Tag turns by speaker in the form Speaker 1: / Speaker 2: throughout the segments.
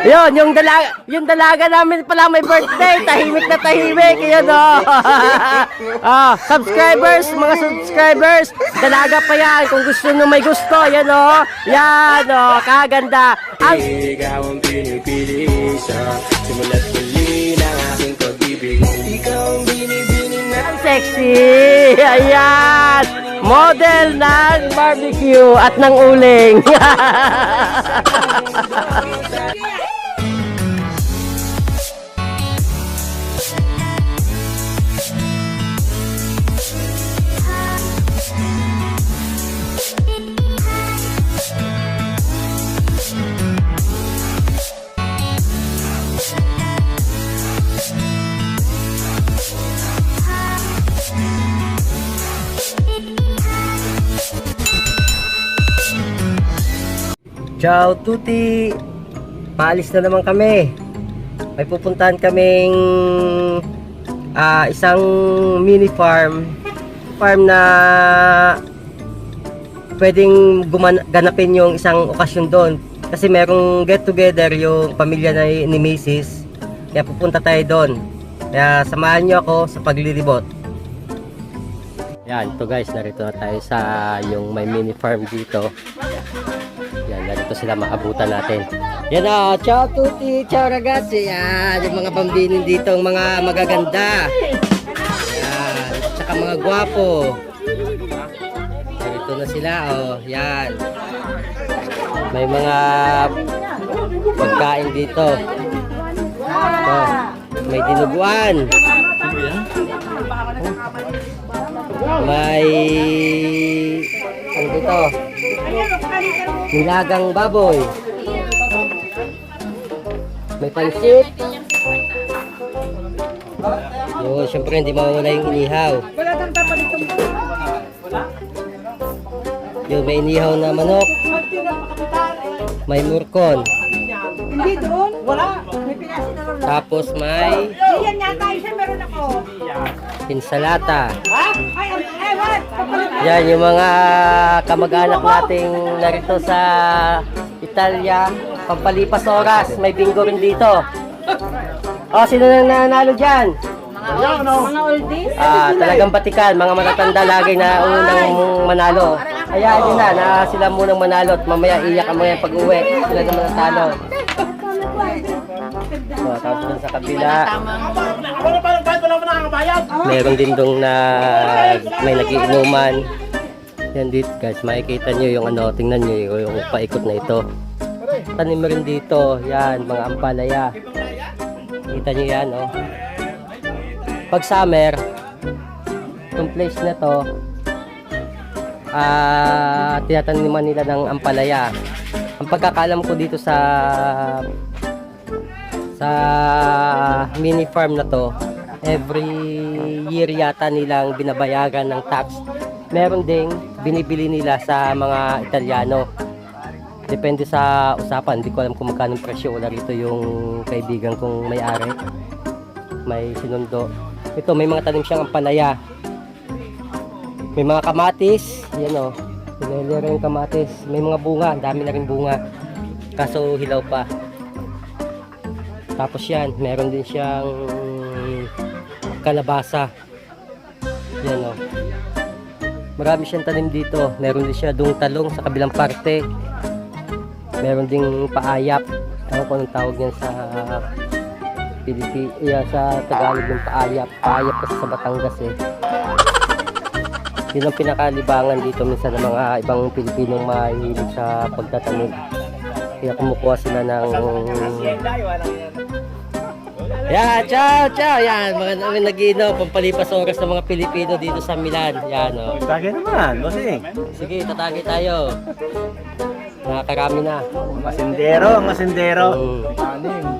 Speaker 1: Yun, yung dalaga, yung dalaga namin pala may birthday. Tahimik na tahimik. Yun, oh. ah, subscribers, mga subscribers. Dalaga pa yan. Kung gusto nyo may gusto, yan, oh. Yan, oh. Kaganda. Ang
Speaker 2: Ikaw ang pinipili sa Simula't muli ng aking pag-ibig Ikaw ang binibining na
Speaker 1: Ang sexy! Ayan! Model ng barbecue at ng uling. Ciao tuti! Paalis na naman kami. May pupuntahan kaming ah, isang mini farm. Farm na pwedeng ganapin yung isang okasyon doon. Kasi merong get together yung pamilya na ni Macy's. Kaya pupunta tayo doon. Kaya samahan niyo ako sa paglilibot. Yan, to guys, narito na tayo sa yung may mini farm dito. Yan, narito sila maabutan natin. Yan o, ciao tutti, ciao ragazzi. Yan, yung mga bambinin dito, ang mga magaganda. Yan, tsaka mga gwapo. Narito na sila, oh, yan. May mga pagkain dito. Ito, may dinuguan. May ano dito? Nilagang baboy. May pansit. Yun, syempre hindi mawala yung inihaw. Yun, may inihaw na manok. May murkon.
Speaker 3: Hindi doon. Wala. May pinasin na.
Speaker 1: Tapos may
Speaker 3: Yan yata isa meron ako.
Speaker 1: insalata.
Speaker 3: Ha?
Speaker 1: Yan yung mga kamag-anak nating narito sa Italia. Pampalipas oras. May bingo rin dito. Oh, sino nang nanalo dyan?
Speaker 3: Mga oldies.
Speaker 1: Ah, talagang batikan, mga matatanda lagi na unang manalo. Kaya yun na, na sila munang manalo at mamaya iyak ang mga pag uwi. Sila naman natalo. So, tapos dun sa kabila, meron din dong na may nagiinuman. Yan dito guys, makikita nyo yung ano, tingnan nyo yung, yung paikot na ito. Tanim rin dito, yan, mga ampalaya. Kita nyo yan, oh. Pag summer, itong place na to, ah, tinataniman nila ng ampalaya. Ang pagkakalam ko dito sa sa mini farm na to, every year yata nilang binabayagan ng tax. Meron ding binibili nila sa mga Italiano. Depende sa usapan. Hindi ko alam kung magkano presyo. Wala rito yung kaibigan kong may-ari. May sinundo. Ito, may mga tanim siyang ampalaya. May mga kamatis. Yan o. Pinili rin yung kamatis. May mga bunga. Ang dami na rin bunga. Kaso hilaw pa. Tapos yan, meron din siyang kalabasa. Yan o. Marami siyang tanim dito. Meron din siya dung talong sa kabilang parte. Meron ding paayap. Ewan ko anong tawag yan sa Pilipi, yeah, sa Tagalog ng paayap. Paayap kasi sa Batangas eh. Yun ang pinakalibangan dito minsan ng mga ibang Pilipinong mahilig sa pagtatanim. Kaya kumukuha sila ng yan, ciao, ciao. Yan, mga mga nag-iinom, pampalipas oras ng mga Pilipino dito sa Milan. Yan, oh.
Speaker 4: Tagay naman, bossing.
Speaker 1: Sige, tatagi tayo. Nakakarami na.
Speaker 4: Masindero, masindero.
Speaker 1: Mm.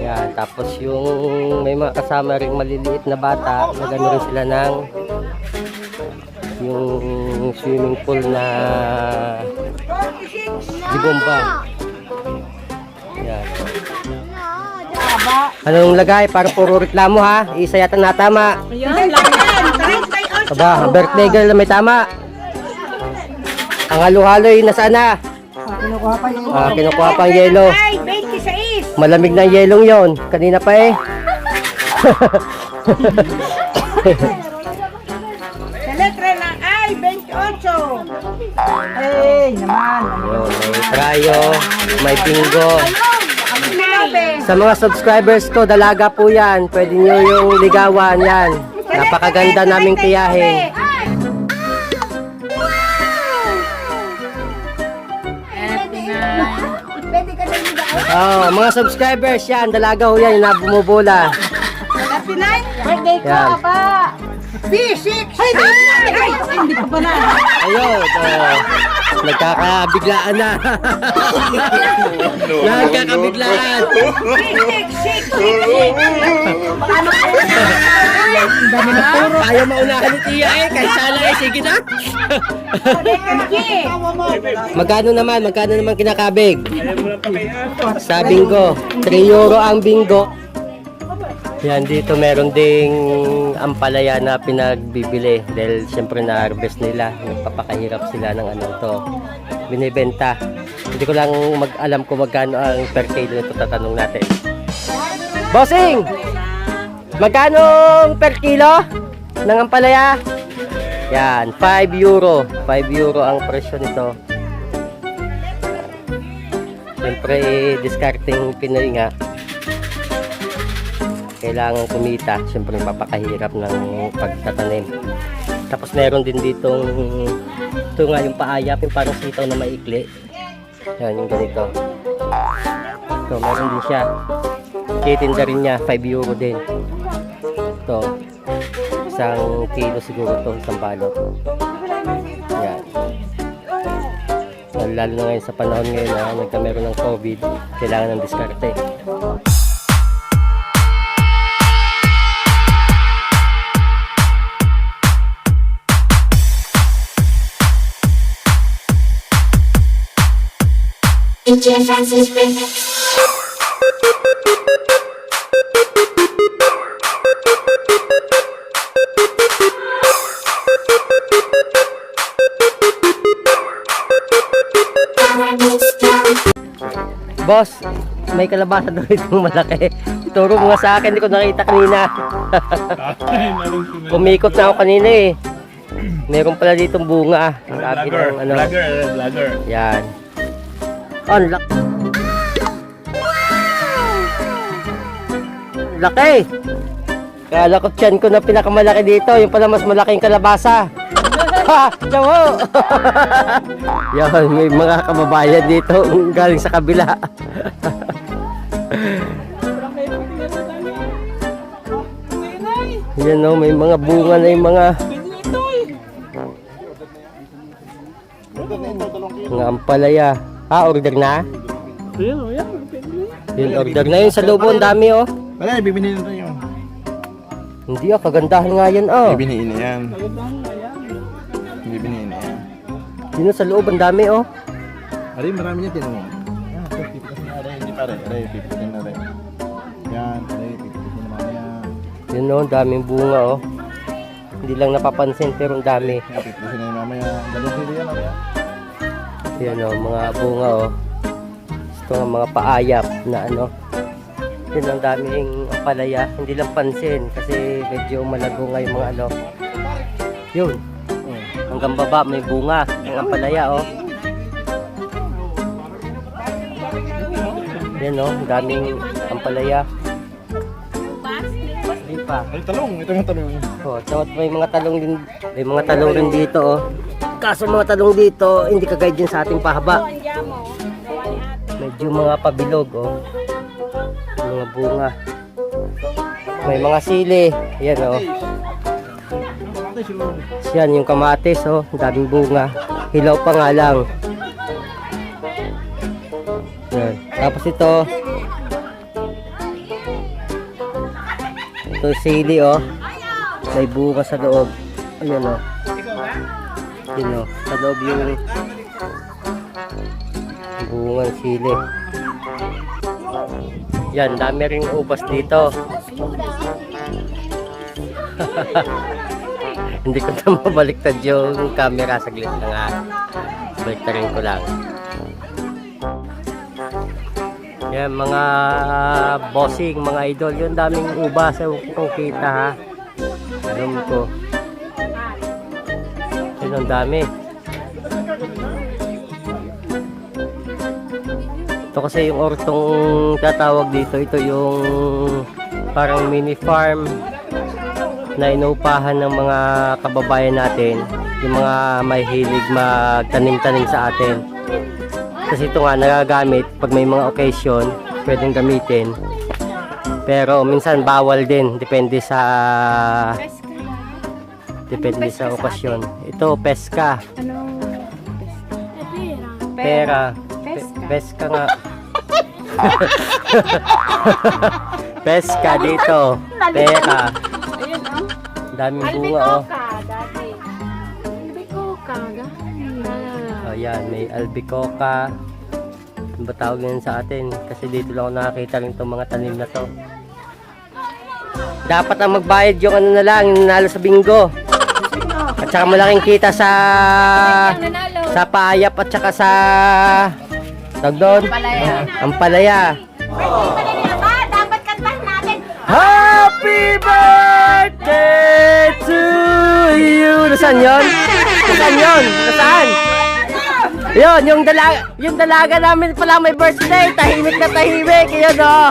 Speaker 1: Yan, tapos yung may mga kasama rin maliliit na bata, nagano rin sila ng yung swimming pool na gibomba. Yan. Anong lagay? Para puro reklamo ha? Isa yata na tama.
Speaker 3: Yan, lang yan. Kahit may ulcer.
Speaker 1: Aba, birthday girl na may tama. Ang halo-haloy nasaan na? Ah, kinukuha pang yelo.
Speaker 3: Ay, 26.
Speaker 1: Malamig na yelong yon. Kanina pa eh.
Speaker 3: Ay, naman.
Speaker 1: Yun, may trayo, may bingo. Sa mga subscribers ko, dalaga po yan. Pwede nyo yung ligawan yan. Napakaganda naming tiyahin. Oh, mga subscribers yan, dalaga ho yan, yung nabumubula.
Speaker 3: Happy night. Birthday ko,
Speaker 1: Yan.
Speaker 3: apa. B6. Ay, hindi pa pa na.
Speaker 1: Ayun, oh, nagkakabiglaan na. Nagkakabiglaan.
Speaker 3: B6, 6, 6.
Speaker 1: Ayaw maunahan ni Tia eh, kahit sana eh, sige na. Magkano naman, magkano naman kinakabig? Sa bingo, 3 euro ang bingo. Yan, dito meron ding ampalaya na pinagbibili dahil siyempre na-harvest nila. Nagpapakahirap sila ng ano to. Binibenta. Hindi ko lang mag-alam kung magkano ang per kilo nito tatanong natin. Bossing! Magkano per kilo ng ampalaya? Yan, 5 euro. 5 euro ang presyo nito. Siyempre, discarding Pinoy nga. Kailangan kumita. Siyempre, papakahirap ng pagtatanim. Tapos meron din ditong ito nga yung paayap, yung parang sitaw na maikli. Yan, yung ganito. Ito, meron din siya. Kitinda rin niya, 5 euro din. Ito, isang kilo siguro to isang balot. Yan. Lalo na ngayon sa panahon ngayon na nagkameron ng COVID, kailangan ng diskarte.
Speaker 5: DJ Francis Remix.
Speaker 1: Boss, may kalabasa daw itong malaki. Turo mo nga sa akin, hindi ko nakita kanina. Kumikot na ako kanina eh. Meron pala ditong bunga. Sabi ng ano.
Speaker 4: Vlogger, vlogger.
Speaker 1: Yan. Oh, ang laki. Laki! Kala ko tiyan ko na pinakamalaki dito. Yung pala mas malaking kalabasa. Ha! Tiyaw Yan, may mga kababayan dito galing sa kabila. Yan o, may mga bunga na yung mga mga ampalaya. Ah, order na? Yun, order na yun sa loob. Ang dami oh.
Speaker 4: Wala, bibiniin na yun.
Speaker 1: Hindi ah, kagandahan nga yan oh.
Speaker 4: Bibiniin na yan. Bibiniin na yan.
Speaker 1: Yun sa loob, ang dami oh.
Speaker 4: Aray, marami niya tinanong. Yan, 50 kasi na aray. Hindi pare, aray, 50 na aray. Yan, aray, 50 kasi na mamaya.
Speaker 1: Yun oh, ang daming bunga oh. Hindi lang napapansin pero ang dami.
Speaker 4: Yan, 50 kasi na mamaya. Dalawang kilo yan, aray.
Speaker 1: Yan oh, mga bunga oh. Ito nga mga paayap na ano. Yun ang daming palaya. Hindi lang pansin kasi medyo malago nga yung mga ano. Yun. Hanggang baba may bunga. Ang ampalaya oh. Yan oh, ang daming ampalaya. Pa.
Speaker 4: Ay, talong. Ito yung talong.
Speaker 1: Oh, tawat may mga talong din, may mga talong rin dito oh. Kaso mga talong dito, hindi kagaya din sa ating pahaba. Medyo mga pabilog oh. Mga bunga. May mga sili. Yan oh. Yan yung kamatis oh, daming bunga. Hilaw pa nga lang. Yan. Tapos ito. Ito sili oh. May bunga sa loob. Ayan oh. Yun oh. Sa loob yung bungang sili. Yan, dami ring ubas dito. Hindi ko na mabaliktad yung camera saglit na nga. Baliktarin ko lang. Yan, mga bossing, mga idol. Yung daming ubas. Ewan ko kita ha. Alam ko. Yun ang dami. Ito kasi yung ortong tatawag dito. Ito yung parang mini farm na inupahan ng mga kababayan natin. Yung mga may hilig magtanim-tanim sa atin. Kasi ito nga nagagamit pag may mga occasion, pwedeng gamitin. Pero minsan bawal din, depende sa depende sa okasyon. Ito peska,
Speaker 3: Ano?
Speaker 1: pera, pe- peska nga. peska dito, pera.
Speaker 3: Ayun, oh.
Speaker 1: Daming bunga oh.
Speaker 3: ganda.
Speaker 1: Oh, yan, may albicocca. Ano ba tawag yan sa atin? Kasi dito lang ako nakakita rin itong mga tanim na to. Dapat ang magbayad yung ano na lang, yung nanalo sa bingo. At saka malaking kita sa sa paayap at saka sa tawag doon? Ang palaya.
Speaker 3: Natin.
Speaker 1: Happy birthday to you! Nasaan yun? Nasaan yun? Nasaan? Yun, yung dalaga, yung dalaga namin pala may birthday. Tahimik na tahimik. Yun o.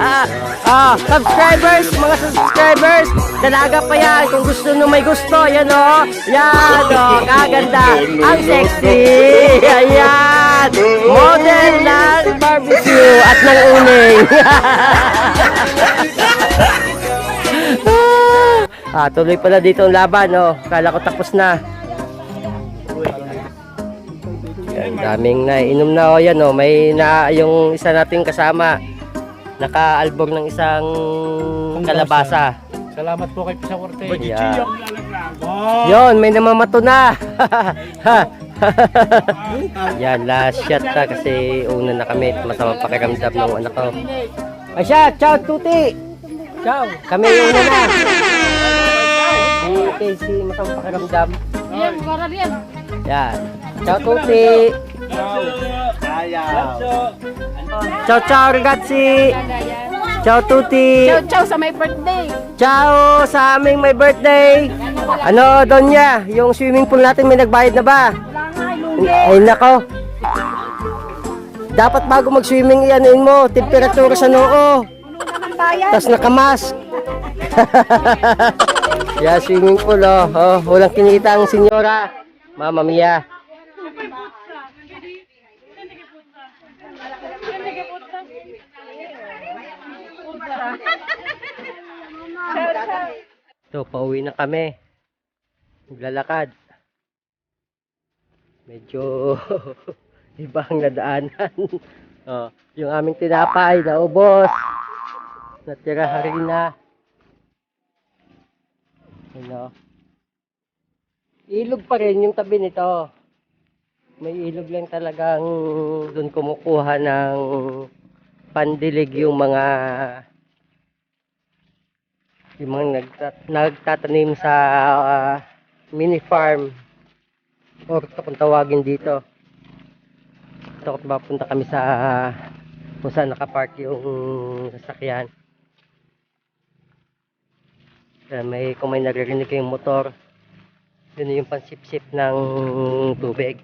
Speaker 1: ah, subscribers, mga subscribers. Dalaga pa yan. Kung gusto nyo may gusto. Yan o. Yan o. Kaganda. Ang sexy. Ayan. Model ng barbecue at ng uning. ah, tuloy pala dito ang laban, oh. Kala ko tapos na. Yan, daming nainom na, oh, yan, oh. May na, yung isa nating kasama, naka-albor ng isang kalabasa.
Speaker 6: Salamat po kay Pisaworte.
Speaker 1: Yeah. Yon, may namamato na. Yan, last shot na kasi una na kami. Masama pakiramdam ng anak ko. Ay siya, ciao Tuti! Ciao! Kami yung una na. Si Casey, masama pakiramdam.
Speaker 3: Yan, para yan.
Speaker 1: Yan. Ciao Tuti! Ciao, ciao ragazzi! Ciao Tuti!
Speaker 3: Chow chow sa my birthday.
Speaker 1: Ciao sa aming may birthday. Ano, Donya, yung swimming pool natin may nagbayad na ba? Ay nako. Dapat bago mag-swimming ianuin mo, temperatura sa noo. Tapos nakamask. yeah, swimming pool oh. oh. Walang kinita ang senyora. Mama mia. So, pauwi na kami. Naglalakad. Medyo iba ang nadaanan. oh, yung aming tinapay, naubos. Natira harina. Ano? Ilog pa rin yung tabi nito. May ilog lang talagang doon kumukuha ng pandilig yung mga yung mga nagtat nagtatanim sa ah, mini farm. Or kung tawagin dito. Ito kung mapunta kami sa kung saan nakapark yung sasakyan. Kaya may kung may naririnig kayong motor yun yung pansip-sip ng tubig.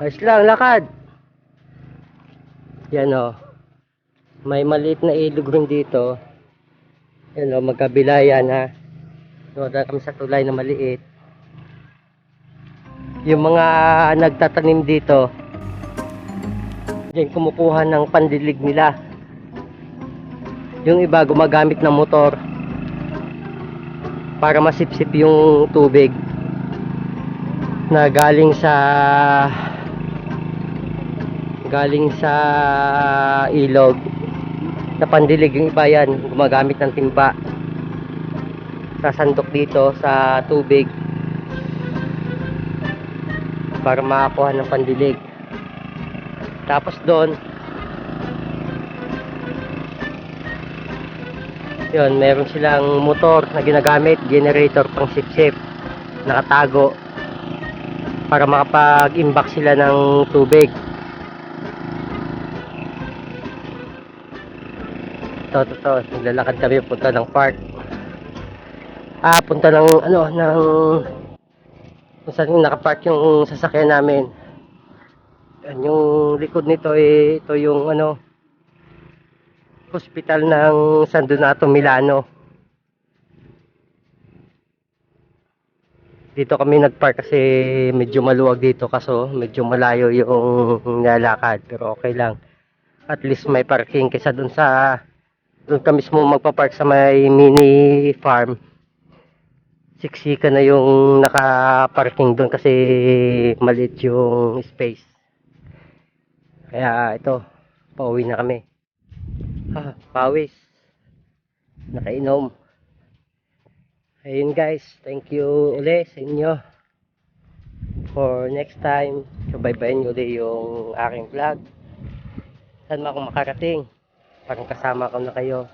Speaker 1: Ayos lang lakad! Yan o may maliit na ilog rin dito. Yan o, magkabila yan ha. So, kami sa tulay na maliit. Yung mga nagtatanim dito, diyan kumukuha ng pandilig nila. Yung iba gumagamit ng motor para masipsip yung tubig na galing sa galing sa ilog sa pandilig yung iba yan gumagamit ng timba. Sasandok dito sa tubig. Para makakuha ng pandilig. Tapos doon yun meron silang motor na ginagamit generator pang sip-sip nakatago para makapag-imbak sila ng tubig. Ito, ito, ito. Naglalakad kami punta ng park. Ah, punta ng, ano, ng, kung saan yung nakapark yung sasakyan namin. Yan, yung likod nito, eh, ito yung, ano, hospital ng San Donato, Milano. Dito kami nagpark kasi medyo maluwag dito kaso medyo malayo yung nilalakad pero okay lang. At least may parking kaysa dun sa dun ka mismo magpa-park sa may mini farm. Siksika na yung naka-parking dun kasi maliit yung space. Kaya ito, pauwi na kami. Ah, pawis. Nakainom. Ayun guys, thank you uli sa inyo. For next time, subaybayan nyo ulit yung aking vlog. Saan man ako makarating, parang kasama ko na kayo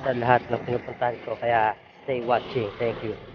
Speaker 1: sa lahat ng pinupuntahan ko. Kaya stay watching. Thank you.